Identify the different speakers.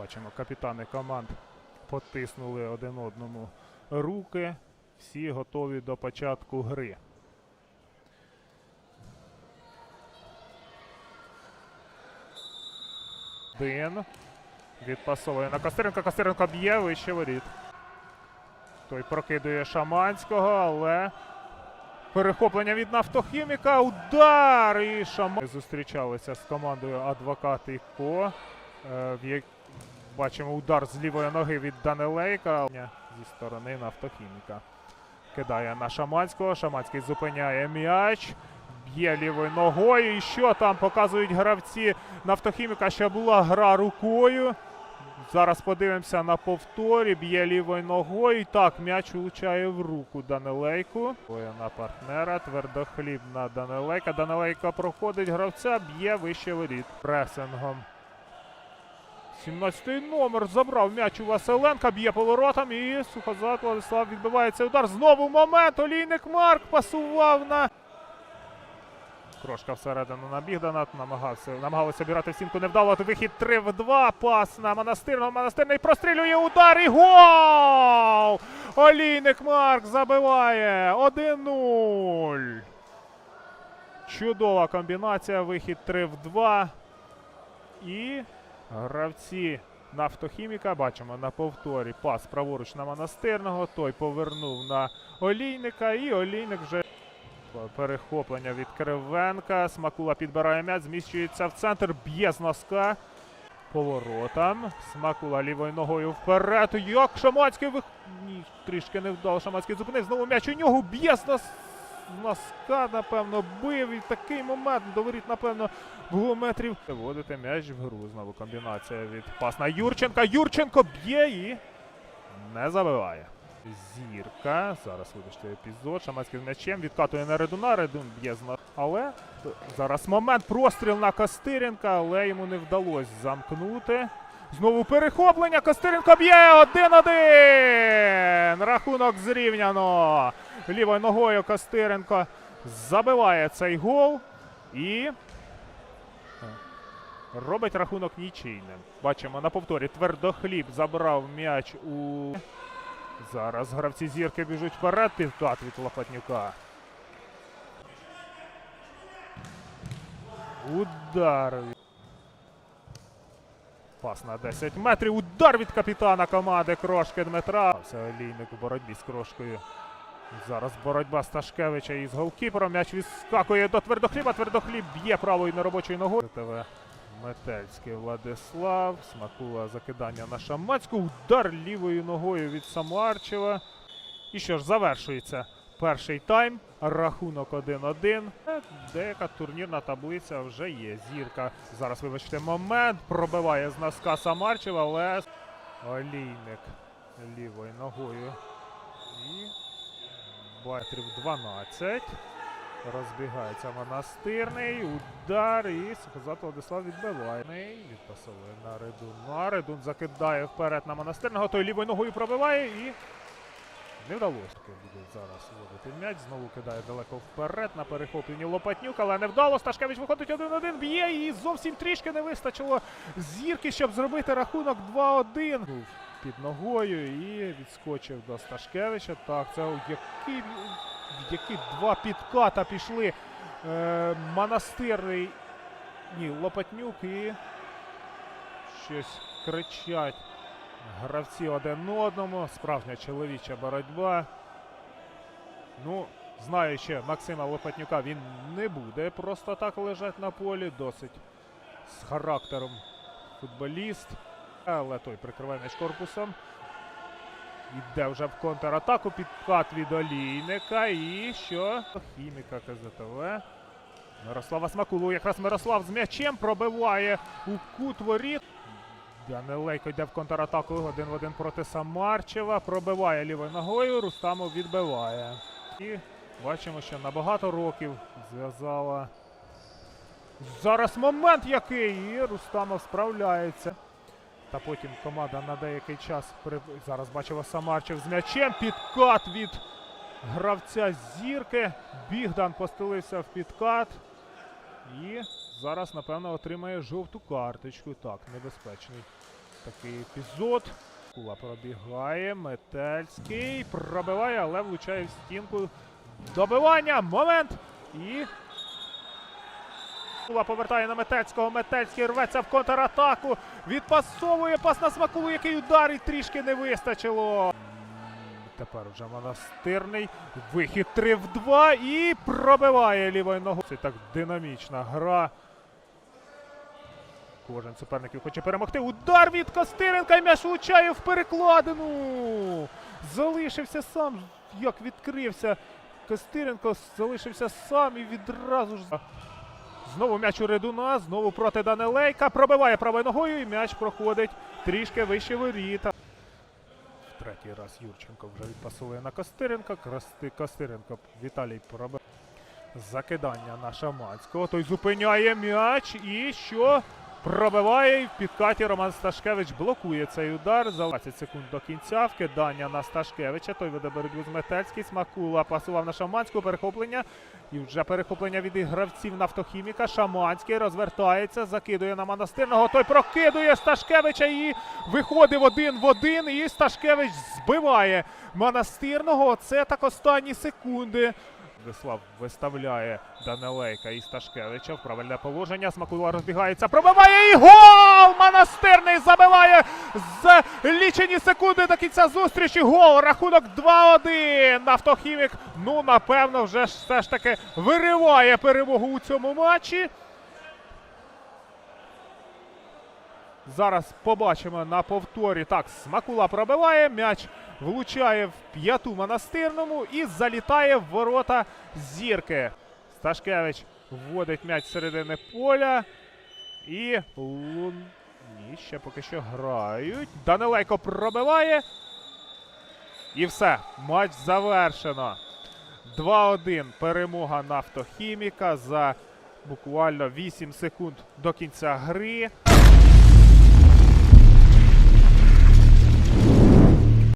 Speaker 1: Бачимо, капітани команд потиснули один одному руки. Всі готові до початку гри. Один. Відпасовує на Костеренка. Костеренко б'є вище воріт. Той прокидує Шаманського, але перехоплення від нафтохіміка. Удар! І Шаман зустрічалися з командою Адвокат і Ко. Е, в як... Бачимо удар з лівої ноги від Данилейка зі сторони нафтохіміка. Кидає на Шаманського. Шаманський зупиняє м'яч. Б'є лівою ногою. І що там показують гравці нафтохіміка, що була гра рукою. Зараз подивимося на повторі. Б'є лівою ногою. І так, м'яч влучає в руку Данилейку. На партнера. Твердохліб на Данилейка. Данилейка проходить гравця, б'є вище воріт. Пресингом. 17-й номер забрав м'яч у Василенка, б'є поворотом і Сухозад Владислав відбивається удар. Знову момент. Олійник Марк пасував на. Крошка всередину на Бігдана, намагався, намагалися обірати в стінку невдало. Вихід 3 в 2. Пас на Монастирного. Монастирний прострілює удар і гол! Олійник Марк забиває 1-0. Чудова комбінація. Вихід 3 в 2. І гравці нафтохіміка. Бачимо на повторі пас праворуч на монастирного. Той повернув на олійника, і олійник вже. Перехоплення від Кривенка. Смакула підбирає м'яч, зміщується в центр, б'є з носка. Поворотом. Смакула лівою ногою вперед. Як Шамацький вих... Ні, трішки не вдало. Шамацький зупинив. Знову м'яч у нього б'є з нос... з носка, напевно, бив. І такий момент доворіт, напевно, було метрів. Вводити м'яч в гру. Знову комбінація від пас на Юрченка. Юрченко б'є і не забиває. Зірка. Зараз вибачте епізод. Шамацький з м'ячем відкатує на Редуна. Редун б'є з Але зараз момент. Простріл на Костиренка, але йому не вдалося замкнути. Знову перехоплення. Костиренко б'є 1-1. Рахунок зрівняно. Лівою ногою Костиренко забиває цей гол. І робить рахунок нічийним. Бачимо на повторі. Твердохліб забрав м'яч у. Зараз гравці зірки біжуть вперед. Підкат від Лопатнюка. Удар. Пас на 10 метрів. Удар від капітана команди Крошки Дмитра. Все олійник у боротьбі з крошкою. Зараз боротьба Сташкевича із голкіпером. М'яч відскакує до твердохліба. Твердохліб б'є правою неробочою ногою. ТВ Метельський Владислав. Смакула закидання на Шамацьку. Удар лівою ногою від Самарчева. І що ж, завершується перший тайм. Рахунок 1-1. Е, Деяка турнірна таблиця вже є. Зірка. Зараз вибачте момент. Пробиває з носка Самарчева, але олійник лівою ногою. І метрів 12. Розбігається монастирний. Удар і Сухозат Владислав відбиває. Відпасовує на Редуна. Редун закидає вперед на монастирного. Той лівою ногою пробиває і не вдалося. Таки Буде зараз вводити м'яч. Знову кидає далеко вперед на перехопленні Лопатнюк, але не вдало. Сташкевич виходить 1-1, б'є і зовсім трішки не вистачило зірки, щоб зробити рахунок 2-1. Був Під ногою і відскочив до Сташкевича. Так, це який, які два підката пішли. Е, монастирний. Ні, Лопатнюк і щось кричать гравці один одному. Справжня чоловіча боротьба. Ну, знаючи Максима Лопатнюка, він не буде просто так лежати на полі. Досить з характером футболіст. Але той прикриває м'яч корпусом. Іде вже в контратаку. Підкат від олійника. І що? Хіміка КЗТВ. Мирослава Смакулу. Якраз Мирослав з м'ячем пробиває у кут воріт. Данилейко йде в контратаку один в один проти Самарчева. Пробиває лівою ногою. Рустамов відбиває. І бачимо, що на багато років зв'язала. Зараз момент який. І Рустамов справляється. Та потім команда на деякий час зараз бачимо Самарчев з м'ячем. Підкат від гравця зірки. Бігдан постелився в підкат. І зараз, напевно, отримає жовту карточку. Так, небезпечний такий епізод. Кула пробігає, Метельський пробиває, але влучає в стінку. Добивання, момент і. Кула повертає на Метельського. Метельський рветься в контратаку. Відпасовує пас на смакулу, який удар і трішки не вистачило. Тепер вже монастирний. Вихід 3 в 2 і пробиває лівою ногою. Це так динамічна гра. Кожен суперників хоче перемогти. Удар від Костиренка і м'яч влучає в. Залишився сам. Як відкрився. Костиренко залишився сам і відразу ж. Знову м'яч у Редуна, знову проти Данилейка. Пробиває правою ногою і м'яч проходить трішки вище воріта. В третій раз Юрченко вже відпасує на Костиренка. Красти Костиренко Віталій пробив. Закидання на Шаманського. Той зупиняє м'яч і що? Пробиває в підкаті Роман Сташкевич блокує цей удар. За 20 секунд до кінця. Вкидання на Сташкевича. Той веде боротьбу з Метельський. Смакула пасував на Шаманського. Перехоплення. І вже перехоплення від гравців нафтохіміка. Шаманський розвертається, закидує на монастирного. Той прокидує Сташкевича і виходив один в один. І Сташкевич збиває монастирного. Це так останні секунди. Вислав виставляє Данилейка і Сташкевича в правильне положення. Смакула розбігається, пробиває і гол! Монастирний забиває з лічені секунди до кінця зустрічі. Гол! Рахунок 2-1. Нафтохімік, ну напевно, вже все ж таки вириває перемогу у цьому матчі. Зараз побачимо на повторі. Так, Смакула пробиває, м'яч влучає в п'яту монастирному і залітає в ворота зірки. Сташкевич вводить м'яч середини поля. І Лун... Ні, ще поки що грають. Данилейко пробиває. І все. Матч завершено. 2-1. Перемога нафтохіміка за буквально 8 секунд до кінця гри.